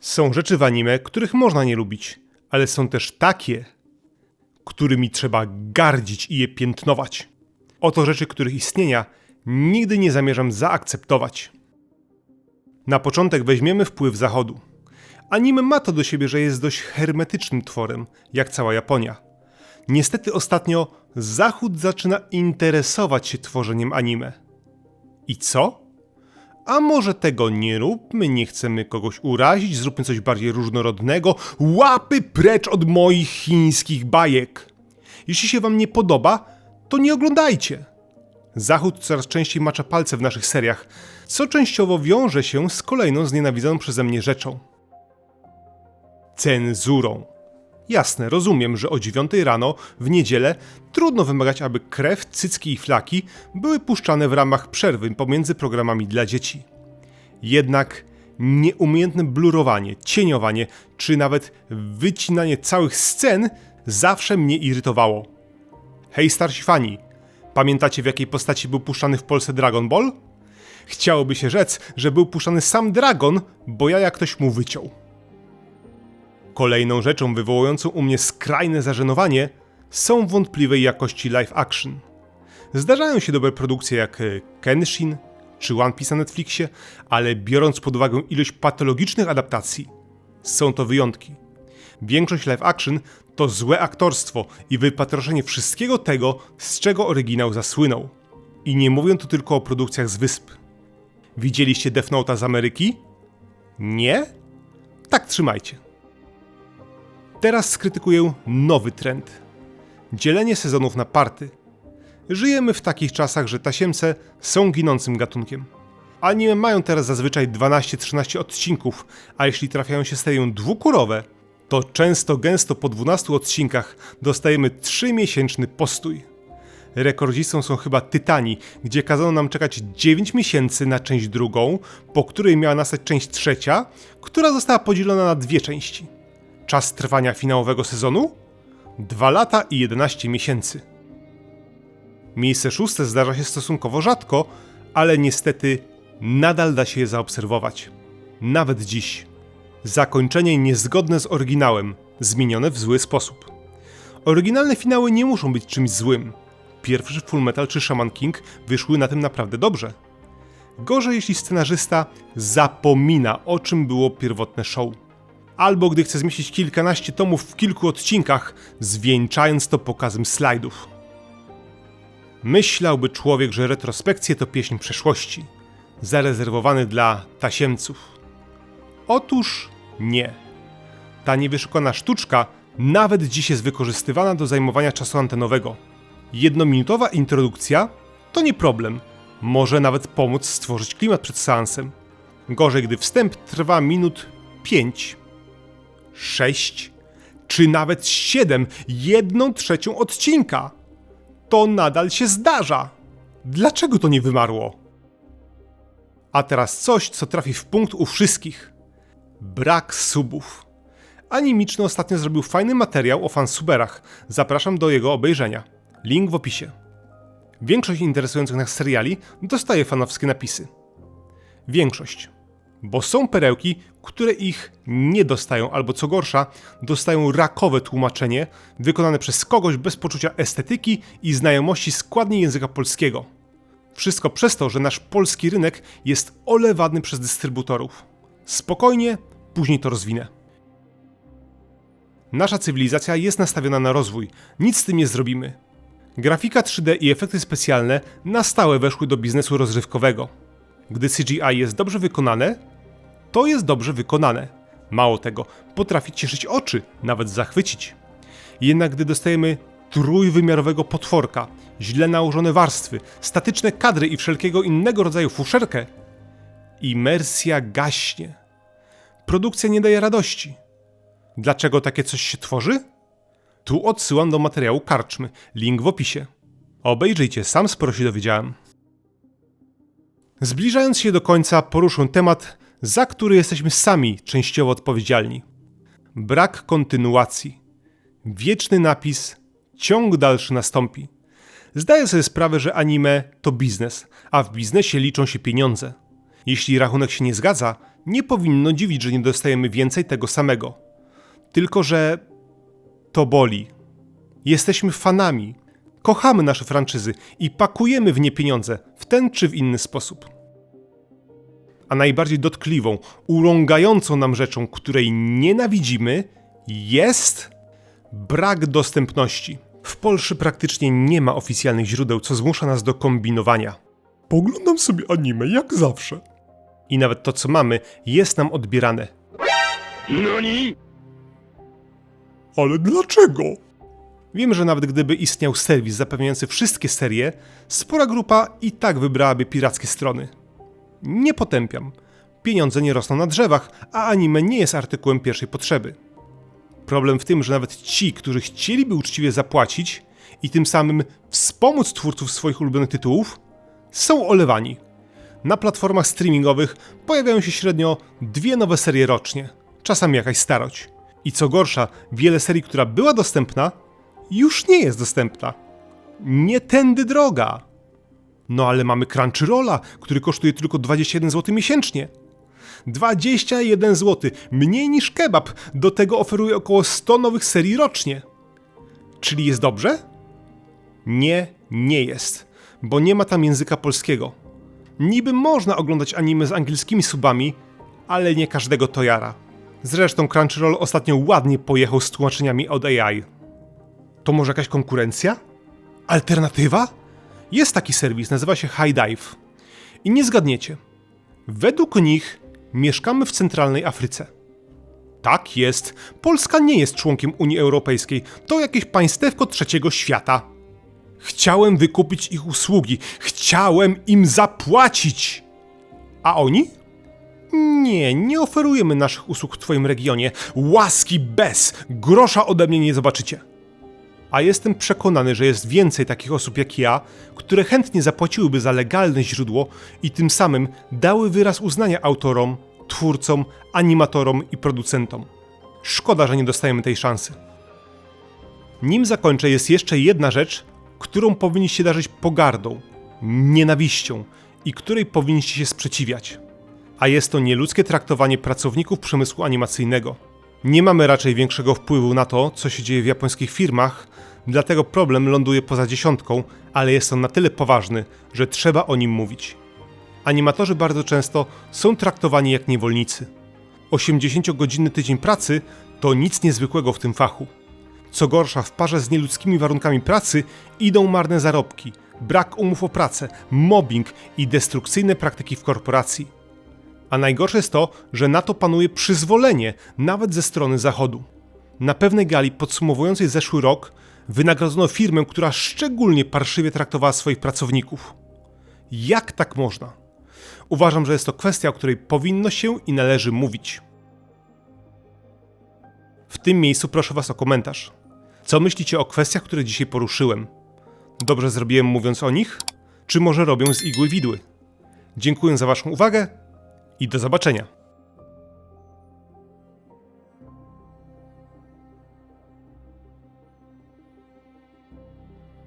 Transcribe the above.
Są rzeczy w anime, których można nie lubić, ale są też takie, którymi trzeba gardzić i je piętnować. Oto rzeczy, których istnienia nigdy nie zamierzam zaakceptować. Na początek weźmiemy wpływ Zachodu. Anime ma to do siebie, że jest dość hermetycznym tworem, jak cała Japonia. Niestety ostatnio Zachód zaczyna interesować się tworzeniem anime. I co? A może tego nie róbmy, nie chcemy kogoś urazić, zróbmy coś bardziej różnorodnego. Łapy precz od moich chińskich bajek! Jeśli się wam nie podoba, to nie oglądajcie. Zachód coraz częściej macza palce w naszych seriach, co częściowo wiąże się z kolejną znienawidzoną przeze mnie rzeczą. Cenzurą. Jasne, rozumiem, że o 9 rano w niedzielę trudno wymagać, aby krew, cycki i flaki były puszczane w ramach przerwy pomiędzy programami dla dzieci. Jednak nieumiejętne blurowanie, cieniowanie czy nawet wycinanie całych scen zawsze mnie irytowało. Hej starsi fani, pamiętacie w jakiej postaci był puszczany w Polsce Dragon Ball? Chciałoby się rzec, że był puszczany sam Dragon, bo ja jak ktoś mu wyciął. Kolejną rzeczą wywołującą u mnie skrajne zażenowanie są wątpliwej jakości live action. Zdarzają się dobre produkcje jak e, Kenshin czy One Piece na Netflixie, ale biorąc pod uwagę ilość patologicznych adaptacji, są to wyjątki. Większość live action to złe aktorstwo i wypatroszenie wszystkiego tego, z czego oryginał zasłynął. I nie mówię tu tylko o produkcjach z wysp. Widzieliście Death Note'a z Ameryki? Nie? Tak trzymajcie. Teraz skrytykuję nowy trend. Dzielenie sezonów na party. Żyjemy w takich czasach, że tasiemce są ginącym gatunkiem. Anime mają teraz zazwyczaj 12-13 odcinków, a jeśli trafiają się serią dwukurowe, to często gęsto po 12 odcinkach dostajemy 3-miesięczny postój. Rekordzistą są chyba Tytani, gdzie kazano nam czekać 9 miesięcy na część drugą, po której miała nastać część trzecia, która została podzielona na dwie części. Czas trwania finałowego sezonu? 2 lata i 11 miesięcy. Miejsce szóste zdarza się stosunkowo rzadko, ale niestety nadal da się je zaobserwować. Nawet dziś. Zakończenie niezgodne z oryginałem, zmienione w zły sposób. Oryginalne finały nie muszą być czymś złym. Pierwszy Full Metal czy Shaman King wyszły na tym naprawdę dobrze. Gorzej, jeśli scenarzysta zapomina o czym było pierwotne show. Albo gdy chce zmieścić kilkanaście tomów w kilku odcinkach, zwieńczając to pokazem slajdów. Myślałby człowiek, że retrospekcje to pieśń przeszłości, zarezerwowany dla tasiemców. Otóż nie. Ta niewyszukana sztuczka nawet dziś jest wykorzystywana do zajmowania czasu antenowego. Jednominutowa introdukcja to nie problem. Może nawet pomóc stworzyć klimat przed seansem. Gorzej, gdy wstęp trwa minut 5, 6 czy nawet 7, jedną trzecią odcinka. To nadal się zdarza. Dlaczego to nie wymarło? A teraz coś, co trafi w punkt u wszystkich. Brak subów. Animiczny ostatnio zrobił fajny materiał o fansuberach. Zapraszam do jego obejrzenia. Link w opisie. Większość interesujących nas seriali dostaje fanowskie napisy. Większość. Bo są perełki, które ich nie dostają, albo co gorsza, dostają rakowe tłumaczenie wykonane przez kogoś bez poczucia estetyki i znajomości składni języka polskiego. Wszystko przez to, że nasz polski rynek jest olewany przez dystrybutorów. Spokojnie, później to rozwinę. Nasza cywilizacja jest nastawiona na rozwój, nic z tym nie zrobimy. Grafika 3D i efekty specjalne na stałe weszły do biznesu rozrywkowego. Gdy CGI jest dobrze wykonane, to jest dobrze wykonane. Mało tego, potrafi cieszyć oczy, nawet zachwycić. Jednak gdy dostajemy trójwymiarowego potworka, źle nałożone warstwy, statyczne kadry i wszelkiego innego rodzaju fuszerkę, imersja gaśnie. Produkcja nie daje radości. Dlaczego takie coś się tworzy? Tu odsyłam do materiału karczmy, link w opisie. Obejrzyjcie, sam sporo się dowiedziałem. Zbliżając się do końca, poruszę temat, za który jesteśmy sami częściowo odpowiedzialni. Brak kontynuacji. Wieczny napis, ciąg dalszy nastąpi. Zdaję sobie sprawę, że anime to biznes, a w biznesie liczą się pieniądze. Jeśli rachunek się nie zgadza, nie powinno dziwić, że nie dostajemy więcej tego samego. Tylko, że to boli. Jesteśmy fanami, kochamy nasze franczyzy i pakujemy w nie pieniądze w ten czy w inny sposób. A najbardziej dotkliwą, urągającą nam rzeczą, której nienawidzimy, jest brak dostępności. W Polsce praktycznie nie ma oficjalnych źródeł, co zmusza nas do kombinowania. Poglądam sobie anime jak zawsze. I nawet to, co mamy, jest nam odbierane. Ale dlaczego? Wiem, że nawet gdyby istniał serwis zapewniający wszystkie serie, spora grupa i tak wybrałaby pirackie strony. Nie potępiam. Pieniądze nie rosną na drzewach, a anime nie jest artykułem pierwszej potrzeby. Problem w tym, że nawet ci, którzy chcieliby uczciwie zapłacić i tym samym wspomóc twórców swoich ulubionych tytułów, są olewani. Na platformach streamingowych pojawiają się średnio dwie nowe serie rocznie, czasami jakaś starość. I co gorsza, wiele serii, która była dostępna, już nie jest dostępna. Nie tędy droga. No ale mamy Crunchyrolla, który kosztuje tylko 21 zł miesięcznie. 21 zł, mniej niż kebab, do tego oferuje około 100 nowych serii rocznie. Czyli jest dobrze? Nie, nie jest, bo nie ma tam języka polskiego. Niby można oglądać anime z angielskimi subami, ale nie każdego to jara. Zresztą Crunchyroll ostatnio ładnie pojechał z tłumaczeniami od AI. To może jakaś konkurencja? Alternatywa? Jest taki serwis, nazywa się High Dive. I nie zgadniecie. Według nich mieszkamy w centralnej Afryce. Tak jest, Polska nie jest członkiem Unii Europejskiej, to jakieś państewko trzeciego świata. Chciałem wykupić ich usługi, chciałem im zapłacić. A oni? Nie, nie oferujemy naszych usług w Twoim regionie. Łaski bez, grosza ode mnie nie zobaczycie. A jestem przekonany, że jest więcej takich osób jak ja, które chętnie zapłaciłyby za legalne źródło i tym samym dały wyraz uznania autorom, twórcom, animatorom i producentom. Szkoda, że nie dostajemy tej szansy. Nim zakończę, jest jeszcze jedna rzecz, którą powinniście darzyć pogardą, nienawiścią i której powinniście się sprzeciwiać. A jest to nieludzkie traktowanie pracowników przemysłu animacyjnego. Nie mamy raczej większego wpływu na to, co się dzieje w japońskich firmach, dlatego problem ląduje poza dziesiątką, ale jest on na tyle poważny, że trzeba o nim mówić. Animatorzy bardzo często są traktowani jak niewolnicy. 80-godzinny tydzień pracy to nic niezwykłego w tym fachu. Co gorsza, w parze z nieludzkimi warunkami pracy idą marne zarobki, brak umów o pracę, mobbing i destrukcyjne praktyki w korporacji. A najgorsze jest to, że na to panuje przyzwolenie, nawet ze strony Zachodu. Na pewnej gali podsumowującej zeszły rok wynagrodzono firmę, która szczególnie parszywie traktowała swoich pracowników. Jak tak można? Uważam, że jest to kwestia, o której powinno się i należy mówić. W tym miejscu proszę Was o komentarz. Co myślicie o kwestiach, które dzisiaj poruszyłem? Dobrze zrobiłem mówiąc o nich? Czy może robią z igły widły? Dziękuję za Waszą uwagę i do zobaczenia.